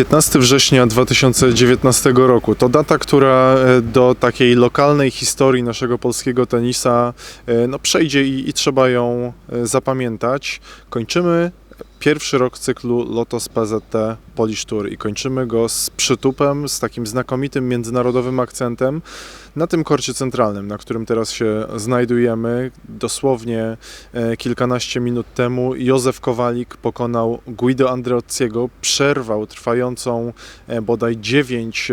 15 września 2019 roku to data, która e, do takiej lokalnej historii naszego polskiego tenisa e, no, przejdzie i, i trzeba ją e, zapamiętać. Kończymy pierwszy rok cyklu Lotos PZT Polish Tour i kończymy go z przytupem, z takim znakomitym międzynarodowym akcentem na tym korcie centralnym, na którym teraz się znajdujemy. Dosłownie e, kilkanaście minut temu Józef Kowalik pokonał Guido Andreottiego, przerwał trwającą e, bodaj 9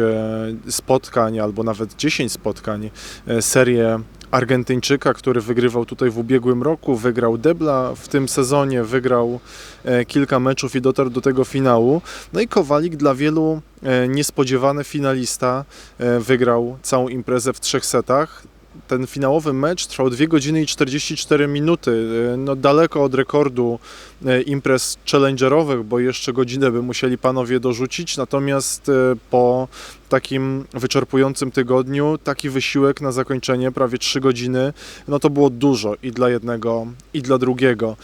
spotkań albo nawet 10 spotkań e, serię Argentyńczyka, który wygrywał tutaj w ubiegłym roku, wygrał debla w tym sezonie, wygrał e, kilka meczów i dotarł do tego finału. No i Kowalik dla wielu e, niespodziewany finalista, e, wygrał całą imprezę w trzech setach. Ten finałowy mecz trwał 2 godziny i 44 minuty, e, no daleko od rekordu e, imprez challengerowych, bo jeszcze godzinę by musieli panowie dorzucić, natomiast e, po takim wyczerpującym tygodniu taki wysiłek na zakończenie, prawie 3 godziny, no to było dużo i dla jednego, i dla drugiego.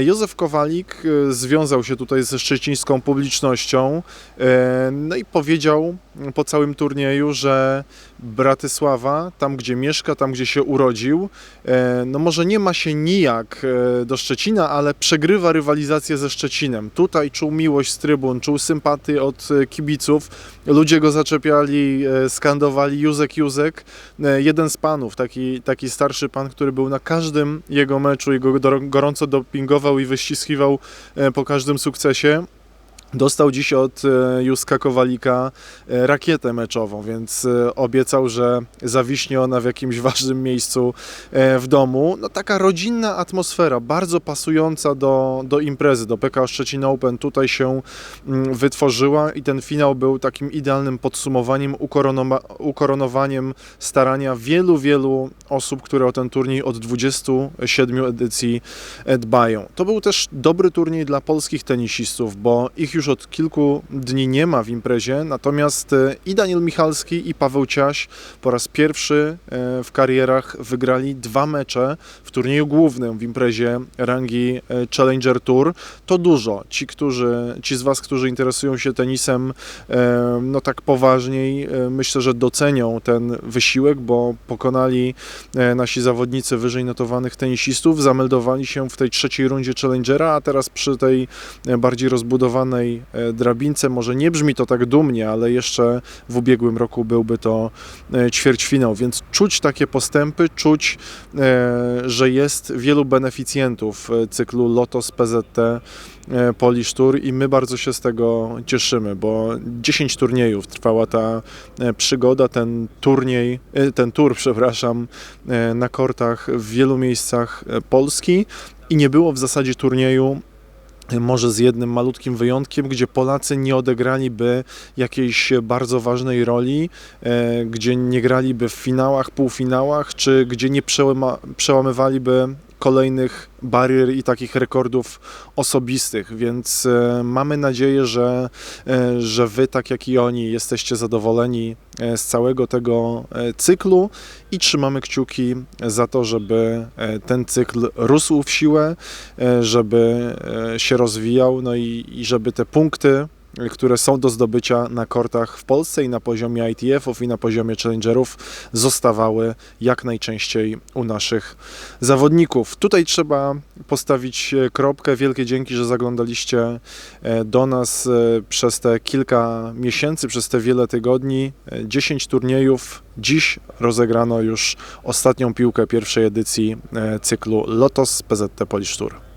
Józef Kowalik związał się tutaj ze szczecińską publicznością, no i powiedział po całym turnieju, że Bratysława, tam gdzie mieszka, tam gdzie się urodził, e, no może nie ma się nijak e, do Szczecina, ale przegrywa rywalizację ze Szczecinem. Tutaj czuł miłość z trybun, czuł sympatię od e, kibiców, ludzie go zaczepiali, skandowali Józek, Józek. Jeden z panów, taki, taki starszy pan, który był na każdym jego meczu i go gorąco dopingował i wyściskiwał po każdym sukcesie, Dostał dziś od e, Józka Kowalika e, rakietę meczową, więc e, obiecał, że zawiśnie ona w jakimś ważnym miejscu w domu. No taka rodzinna atmosfera, bardzo pasująca do, do imprezy, do PKO Szczecin Open tutaj się mm, wytworzyła i ten finał był takim idealnym podsumowaniem, ukoronowa- ukoronowaniem starania wielu, wielu osób, które o ten turniej od 27 edycji dbają. To był też dobry turniej dla polskich tenisistów, bo ich już od kilku dni nie ma w imprezie, natomiast e, i Daniel Michalski i Paweł Ciaś po raz pierwszy e, w karierach wygrali dwa mecze w turnieju głównym w imprezie rangi e, Challenger Tour. To dużo. Ci, którzy, ci z Was, którzy interesują się tenisem no tak poważniej, myślę, że docenią ten wysiłek, bo pokonali nasi zawodnicy wyżej notowanych tenisistów, zameldowali się w tej trzeciej rundzie Challengera, a teraz przy tej bardziej rozbudowanej e, drabince, może nie brzmi to tak dumnie, ale jeszcze w ubiegłym roku byłby to e, ćwierćfinał, więc czuć takie postępy, czuć, e, że jest wielu beneficjentów cyklu Lotos PZT Polish Tour i my bardzo się z tego cieszymy, bo 10 turniejów trwała ta przygoda, ten turniej, ten tur, przepraszam, na kortach w wielu miejscach Polski. I nie było w zasadzie turnieju może z jednym malutkim wyjątkiem, gdzie Polacy nie odegraliby jakiejś bardzo ważnej roli, e, gdzie nie graliby w finałach, półfinałach, czy gdzie nie przełama, przełamywaliby kolejnych barier i takich rekordów osobistych, więc e, mamy nadzieję, że, e, że Wy, tak jak i oni, jesteście zadowoleni e, z całego tego cyklu i trzymamy kciuki za to, żeby ten cykl rósł w siłę, żeby się rozwijał, no i, i żeby te punkty, które są do zdobycia na kortach w Polsce i na poziomie ITF-ów i na poziomie challengerów zostawały jak najczęściej u naszych zawodników. Tutaj trzeba postawić e, kropkę. Wielkie dzięki, że zaglądaliście e, do nas e, przez te kilka miesięcy, przez te wiele tygodni. E, 10 turniejów. Dziś rozegrano już ostatnią piłkę pierwszej edycji cyklu Lotos PZT Polish Tour.